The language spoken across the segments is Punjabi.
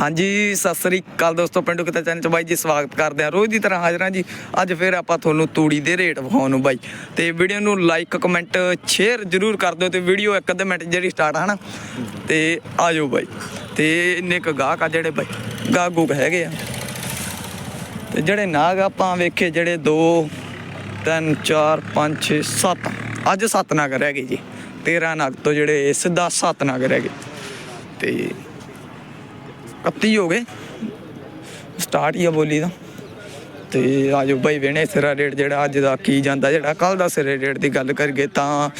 ਹਾਂਜੀ, ਸਤਿ ਸ੍ਰੀ ਅਕਾਲ ਦੋਸਤੋ, ਪਿੰਡੂ ਕਿਤਾ ਚੈਨਲ ਚ ਬਾਈ ਜੀ ਸਵਾਗਤ ਕਰਦੇ ਆ ਰੋਜ਼ ਦੀ ਤਰ੍ਹਾਂ ਹਾਜ਼ਰਾਂ ਜੀ। ਅੱਜ ਫਿਰ ਆਪਾਂ ਤੁਹਾਨੂੰ ਤੂੜੀ ਦੇ ਰੇਟ ਵਿਖਾਉਣ ਨੂੰ ਬਾਈ। ਤੇ ਵੀਡੀਓ ਨੂੰ ਲਾਈਕ ਕਮੈਂਟ ਸ਼ੇਅਰ ਜਰੂਰ ਕਰ ਦਿਓ ਤੇ ਵੀਡੀਓ ਇੱਕ ਅੱਧੇ ਮਿੰਟ ਜਿਹੜੀ ਸਟਾਰਟ ਹਨਾ, ਤੇ ਆ ਜਾਓ ਬਾਈ। ਤੇ ਇੰਨੇ ਕ ਗਾਹਕ ਆ ਜਿਹੜੇ ਬਾਈ, ਗਾਹਕ ਹੈਗੇ ਆ। ਤੇ ਜਿਹੜੇ ਨਾਗ ਆਪਾਂ ਵੇਖੇ ਜਿਹੜੇ 2 3 4 5 6 7 ਅੱਜ 7 ਨਾਗ ਰਹਿ ਗਏ ਜੀ। 13 ਨਾਗ ਤੋਂ ਜਿਹੜੇ ਸਿੱਧਾ 7 ਨਾਗ ਰਹਿ ਗਏ। ਤੇ 31 ਹੋ ਗਏ। ਸਟਾਰਟ ਹੀ ਆ ਬੋਲੀ ਦਾ। ਤੇ ਆਜੋ ਬਾਈ ਵੇਣੇ ਸਿਰਾ ਰੇਟ ਜਿਹੜਾ ਅੱਜ ਦਾ ਕੀ ਜਾਂਦਾ, ਜਿਹੜਾ ਕੱਲ ਦਾ ਸਿਰੇ ਰੇਟ ਦੀ ਗੱਲ ਕਰੀਏ ਤਾਂ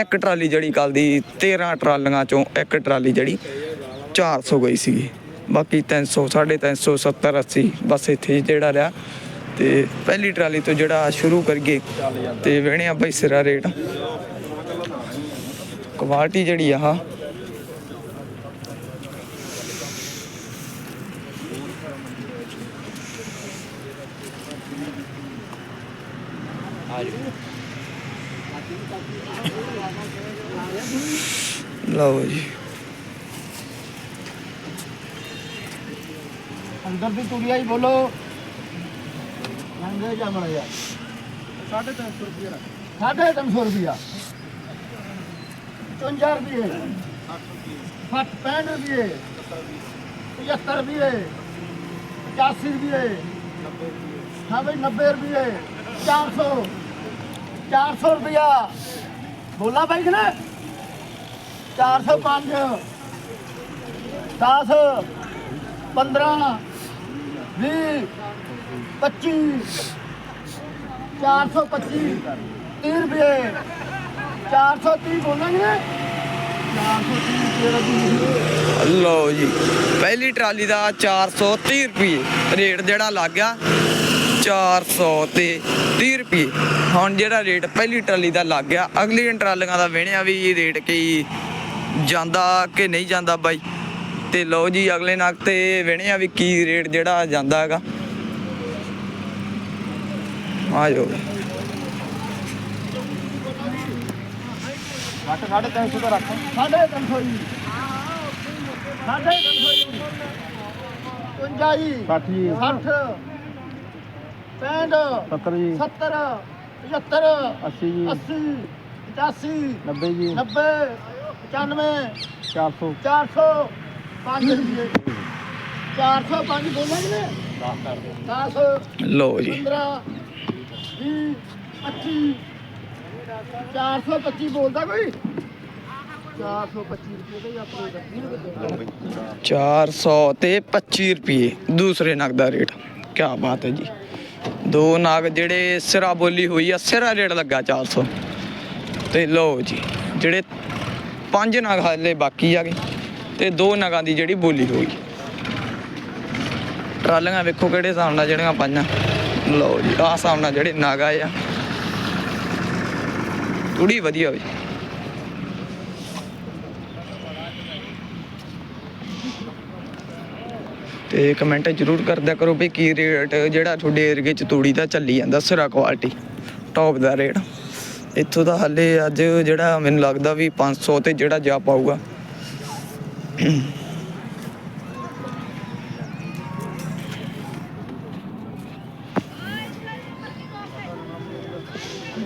ਇੱਕ ਟਰਾਲੀ ਜਿਹੜੀ ਕੱਲ ਦੀ 13 ਟਰਾਲੀਆਂ ਚੋਂ ਇੱਕ ਟਰਾਲੀ ਜਿਹੜੀ 400 ਗਈ ਸੀਗੀ। ਬਾਕੀ 300 350 70 80 ਬਸ ਇੱਥੇ ਜਿਹੜਾ ਰਿਹਾ। ਤੇ ਪਹਿਲੀ ਟਰਾਲੀ ਤੋਂ ਜਿਹੜਾ ਸ਼ੁਰੂ ਕਰੀਏ ਤੇ ਵੇਣੇ ਆ ਬਾਈ ਸਿਰਾ ਰੇਟ। ਕੁਆਲਿਟੀ ਜਿਹੜੀ ਆ ਲਓ ਜੀ ਅੰਦਰ ਦੀ ਤੁਰੀ ਆਈ ਬੋਲੋ ਲੰਗੇ ਜਾ ਮੜਿਆ 350 ਰੁਪਏ 350 ਰੁਪਿਆ 54 ਰੁਪਏ 60 65 ਰੁਪਏ 75 ਰੁਪਏ 85 ਰੁਪਏ ਹਾਂ ਬਈ 90 ਰੁਪਏ 400 400 ਰੁਪਿਆ ਬੋਲਾ ਬਾਈ ਕਿ ਨਾ? 405 10 15 ਵੀਹ 25 425 30 ਰੁਪਏ। 430 ਬੋਲਾਂਗੇ 430 ਰੁਪਏ ਲਓ ਜੀ, ਪਹਿਲੀ ਟਰਾਲੀ ਦਾ 430 ਰੁਪਏ ਰੇਟ ਜਿਹੜਾ ਲੱਗ ਗਿਆ। 400 ਤੇ 30 ਰੁਪਏ। ਹੁਣ ਜਿਹੜਾ ਰੇਟ ਪਹਿਲੀ ਟਰਾਲੀ ਦਾ ਲੱਗ ਗਿਆ ਅਗਲੀ ਟਰਾਲੀਆਂ ਦਾ ਵੇਣਿਆ ਵੀ ਰੇਟ ਕੀ ਜਾਂਦਾ ਕਿ ਨਹੀਂ ਜਾਂਦਾ ਬਾਈ। ਤੇ ਲਓ ਜੀ ਅਗਲੇ ਨਗ ਤੇ ਵੇਣਿਆ ਵੀ ਕੀ ਰੇਟ ਜਿਹੜਾ ਜਾਂਦਾ ਹੈਗਾ। ਆ ਜਾਓ। ਘੱਟ 350 ਦਾ ਰੱਖ। 350 ਜੀ। 350 ਜੀ 50 ਜੀ। 60 ਜੀ। 60 65 70 ਜੀ। 70 75 80 ਜੀ। 80 85 90 ਜੀ। 90 95 400 400 5 ਰੁਪਏ 405 ਬੋਲਾਂਗੇ ਨੇ 10 ਲਓ ਜੀ। 15 20 25 425 ਬੋਲਦਾ ਕੋਈ? 425 ਰੁਪਏ ਦਾ ਹੀ ਆਪਣੇ ਦਾ 20 ਰੁਪਏ ਦੇ 400 ਤੇ 25 ਰੁਪਏ ਦੂਸਰੇ ਨਗ ਦਾ ਰੇਟ। ਕੀ ਬਾਤ ਹੈ ਜੀ। ਦੋ ਨਾਗ ਜਿਹੜੇ ਸਿਰਾ ਬੋਲੀ ਹੋਈ ਆ, ਸਿਰਾ ਰੇਟ ਲੱਗਾ 400 ਤੇ ਲਓ ਜੀ, ਜਿਹੜੇ ਪੰਜ ਨਗ ਹਾਲੇ ਬਾਕੀ ਆ ਗਏ, ਤੇ ਦੋ ਨਗਾਂ ਦੀ ਜਿਹੜੀ ਬੋਲੀ ਹੋਈ। ਟਰਾਲੀਆਂ ਵੇਖੋ ਕਿਹੜੇ ਹਿਸਾਬ ਨਾਲ ਜਿਹੜੀਆਂ ਪੰਜਾਂ ਲਓ ਜੀ, ਆਹ ਹਿਸਾਬ ਨਾਲ ਜਿਹੜੇ ਨਾਗ ਆਏ ਆ। ਥੋੜੀ ਵਧੀਆ ਹੋਈ। ਤੇ ਕਮੈਂਟ ਜ਼ਰੂਰ ਕਰਦਿਆ ਕਰੋ ਵੀ ਕੀ ਰੇਟ ਜਿਹੜਾ ਤੁਹਾਡੇ ਏਰੀਏ ਚ ਤੂੜੀ ਦਾ ਚੱਲੀ ਜਾਂਦਾ, ਸਿਰਾ ਕੁਆਲਿਟੀ ਟੌਪ ਦਾ ਰੇਟ ਇੱਥੋਂ ਦਾ ਹਾਲੇ ਅੱਜ ਜਿਹੜਾ ਮੈਨੂੰ ਲੱਗਦਾ ਵੀ 500 ਤੇ ਜਿਹੜਾ ਜਾ ਪਾਊਗਾ।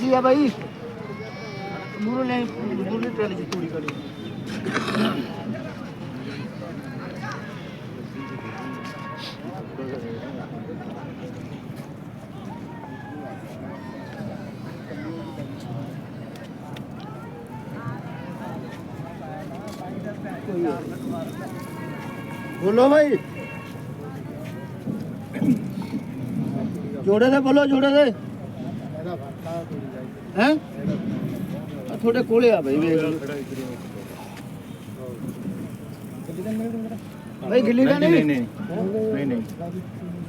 ਜੀ ਆ ਭਾਈ ਮੂਰੋ ਲੈ ਮੂਰੋ ਟਰਾਲੀ ਚ ਤੂੜੀ ਕਰੀ ਬੋਲੋ ਭਾਈ ਜੋੜੇ ਦੇ ਬੋਲੋ ਜੋੜੇ ਦੇ। ਹੈ? ਤੁਹਾਡੇ ਕੋਲੇ ਆ ਬਈ ਵੇਖ ਲਓ। ਬਈ ਗਿੱਲੀ ਦਾ ਨਹੀਂ ਨਹੀਂ? ਨਹੀਂ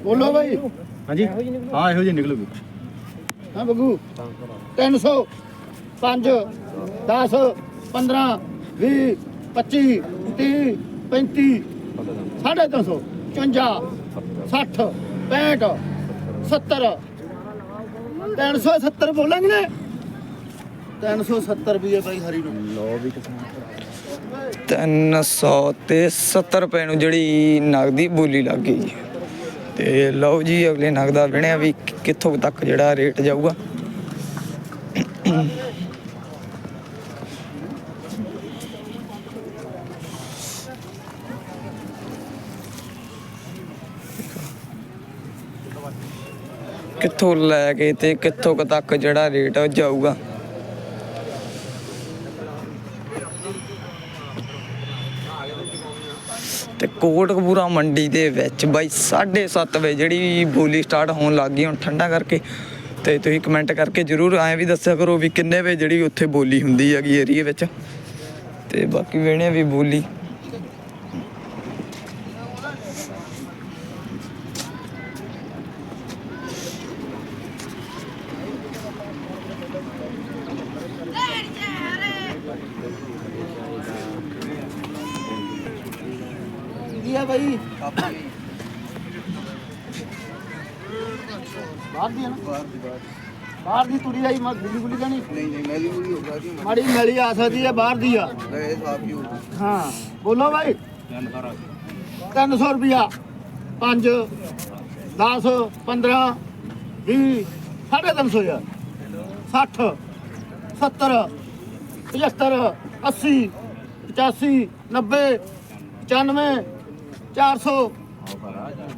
ਬੋਲੋ ਬਈ। ਹਾਂਜੀ? ਹਾਂ ਇਹੋ ਜਿਹੀ ਨਿਕਲੂਗੀ। ਹਾਂ ਬੱਗੂ 300 5 10 15 20 25 30 35 350 54 60 65 70 370 ਬੋਲਾਂਗੇ ਨੇ। 370 ਰੁਪਏ ਭਾਈ ਹਰੀ ਨੂੰ। ਲੋ ਵੀ ਕਿਸਾਨ 300 ਤੇ 70 ਰੁਪਏ ਨੂੰ ਜਿਹੜੀ ਨਗਦੀ ਬੋਲੀ ਲੱਗ ਗਈ। ਤੇ ਲਓ ਜੀ, ਅਗਲੇ ਨਗ ਦਾ ਵਿਣਿਆ ਵੀ ਕਿੱਥੋਂ ਤੱਕ ਜਿਹੜਾ ਰੇਟ ਜਾਊਗਾ। ਕਿੱਥੋਂ ਲੈ ਕੇ ਤੇ ਕਿੱਥੋਂ ਤੱਕ ਜਿਹੜਾ ਰੇਟ ਜਾਊਗਾ? ਤੇ ਕੋਟਕਪੂਰਾ ਮੰਡੀ ਦੇ ਵਿੱਚ ਬਾਈ 7:30 ਵਜੇ ਜਿਹੜੀ ਬੋਲੀ ਸਟਾਰਟ ਹੋਣ ਲੱਗ ਗਈ, ਹੁਣ ਠੰਡਾ ਕਰਕੇ ਤੇ ਤੁਸੀਂ ਕਮੈਂਟ ਕਰਕੇ ਜਰੂਰ ਐਂ ਵੀ ਦੱਸਿਆ ਕਰੋ ਵੀ ਕਿੰਨੇ ਵਜੇ ਜਿਹੜੀ ਉੱਥੇ ਬੋਲੀ ਹੁੰਦੀ ਹੈਗੀ ਏਰੀਏ ਵਿੱਚ। ਤੇ ਬਾਕੀ ਵੇਣੇ ਵੀ ਬੋਲੀ ਆ ਬਾਈ। ਬਾਹਰ ਦੀ ਆ ਨਾ। ਬਾਹਰ ਦੀ ਤੁਰੀ ਆਈ ਮੈਂ ਗੁੱਲੀ ਗੁੱਲੀ ਨਹੀਂ ਨਹੀਂ ਮੈਲੀ ਜੀ ਮਾੜੀ ਮਿਲੀ ਆ ਸਕਦੀ ਹੈ ਬਾਹਰ ਦੀ ਆ। ਗਏ ਸਾਫ਼ ਹੀ ਹੋਊਗਾ ਹਾਂ ਬੋਲੋ ਬਾਈ। 300 ਰੁਪਿਆ 5 10 15 20 350 ਯਾਰ 60 70 75 80 85 90 95 400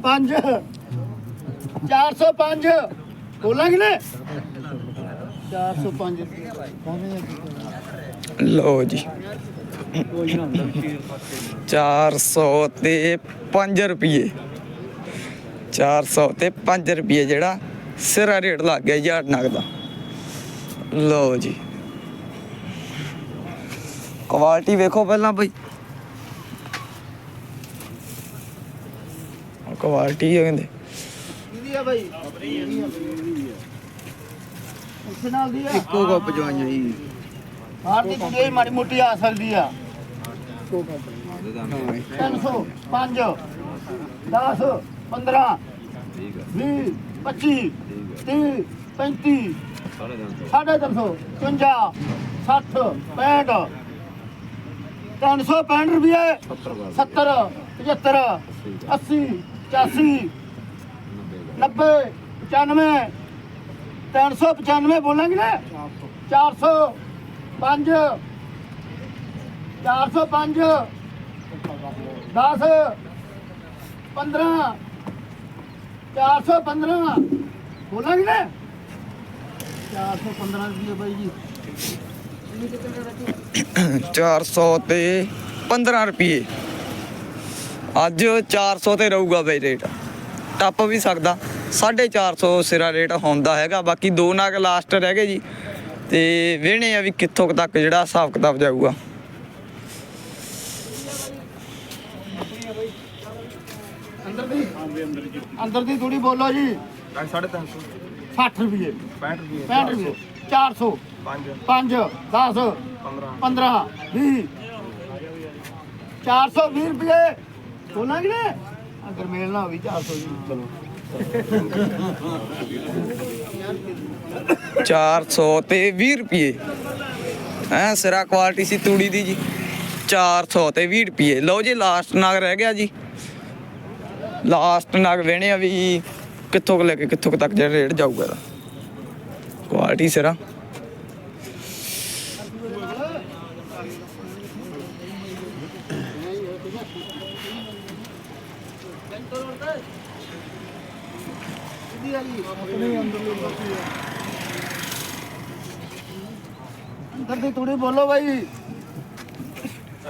5 405 ਬੋਲਾਂਗੇ ਨੇ? 405 ਲਓ ਜੀ। 400 ਤੇ 5 ਰੁਪਏ 400 ਤੇ 5 ਰੁਪਏ ਜਿਹੜਾ ਸਿਰਾ ਰੇਟ ਲੱਗ ਗਿਆ ਯਾਰ ਨਗ ਦਾ। ਲਓ ਜੀ। ਕੁਆਲਿਟੀ ਵੇਖੋ ਪਹਿਲਾਂ ਬਈ। ਕੁਆਲਿਟੀ ਕਹਿੰਦੇ। ਕਿਹਦੀ ਆ ਬਾਈ? ਉਸ ਨਾਲ ਦੀ ਆ? ਇੱਕੋ ਗੱਪ ਜਵਾਈਆਂ ਜੀ। ਬਾਹਰ ਦੀ ਕੁੜੀ ਮਾੜੀ ਮੋਟੀ ਆ ਸਕਦੀ ਆ। 300 5 10 15 20 25 30 35 ਸਾਢੇ ਤਿੰਨ ਸੌ। 55 60 65 365 ਰੁਪਏ 70 75 80 85 90 95 395 ਬੋਲਾਂਗੇ ਨਾ? 400 5 405 10 15 415 ਬੋਲਾਂਗੇ ਨਾ? 415 ਰੁਪਏ ਬਾਈ ਜੀ। 400 ਤੇ 15 ਰੁਪਏ। ਅੱਜ 400 ਤੇ ਰਹੂਗਾ ਬਈ ਰੇਟ। ਟੱਪ ਵੀ ਸਕਦਾ। 450 ਸਿਰਾ ਰੇਟ ਹੁੰਦਾ ਹੈਗਾ। ਬਾਕੀ ਦੋ ਨਾਗ ਲਾਸਟ ਰਹਿ ਗਏ ਜੀ। ਤੇ ਵੇਹਣੇ ਆ ਵੀ ਕਿੱਥੋਂ ਤੱਕ ਜਿਹੜਾ ਹਿਸਾਬ ਕਿਤਾਬ ਜਾਊਗਾ। ਅੰਦਰ ਦੀ? ਅੰਦਰ ਦੀ ਥੋੜੀ ਬੋਲੋ ਜੀ। 350 60 ਰੁਪਏ 65 ਰੁਪਏ 65 ਰੁਪਏ 400 5 5 10 15 15 20 420 ਰੁਪਏ ਬੋਲਾਂਗੇ ਨੇ ਅਗਰ ਮੇਲ ਨਾ ਹੋਈ 400 ਜੀ ਚਲੋ। 400 ਤੇ 20 ਰੁਪਏ ਐ ਸਿਰਾ ਕੁਆਲਿਟੀ ਸੀ ਤੂੜੀ ਦੀ ਜੀ। 400 ਤੇ 20 ਰੁਪਏ ਲਓ ਜੀ ਲਾਸਟ ਨਾਗ ਰਹਿ ਗਿਆ ਜੀ। ਲਾਸਟ ਨਾਗ ਵੇਣੇ ਆ ਵੀ ਕਿੱਥੋਂ ਕੁ ਲੈ ਕੇ ਕਿੱਥੋਂ ਤੱਕ ਜਿਹੜਾ ਰੇਟ ਜਾਊਗਾ ਇਹਦਾ। ਕੁਆਲਿਟੀ ਸਿਰਾ। ਅੰਦਰ ਦੀ ਥੋੜੀ ਬੋਲੋ ਬਾਈ।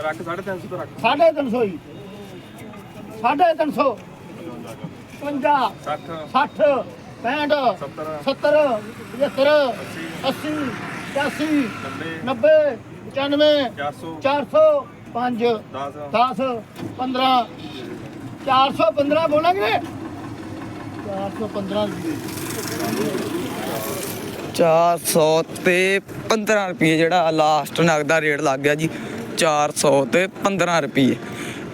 ਰੱਖ 350 ਤੋਂ ਰੱਖ। ਸਾਢੇ ਤਿੰਨ ਸੌ ਜੀ। ਸਾਢੇ ਤਿੰਨ ਸੌ। 50 60 60 65 70 75 80 85 90 95 400 400 5 10 10 15 415 ਬੋਲਾਂਗੇ। 415 400 ਤੇ 15 ਰੁਪਏ ਜਿਹੜਾ ਲਾਸਟ ਨਗ ਦਾ ਰੇਟ ਲੱਗ ਗਿਆ ਜੀ 400 ਤੇ 15 ਰੁਪਏ।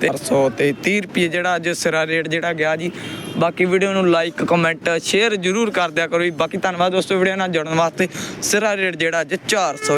ਤੇ 400 ਤੇ 30 ਰੁਪਏ ਜਿਹੜਾ ਅੱਜ ਸਿਰਾ ਰੇਟ ਜਿਹੜਾ ਗਿਆ ਜੀ। ਬਾਕੀ ਵੀਡੀਓ ਨੂੰ ਲਾਈਕ ਕਮੈਂਟ ਸ਼ੇਅਰ ਜਰੂਰ ਕਰ ਦਿਆ ਕਰੋ ਜੀ। ਬਾਕੀ ਧੰਨਵਾਦ ਦੋਸਤੋ ਵੀਡੀਓ ਨਾਲ ਜੁੜਨ ਵਾਸਤੇ। ਸਿਰਾ ਰੇਟ ਜਿਹੜਾ ਅੱਜ 400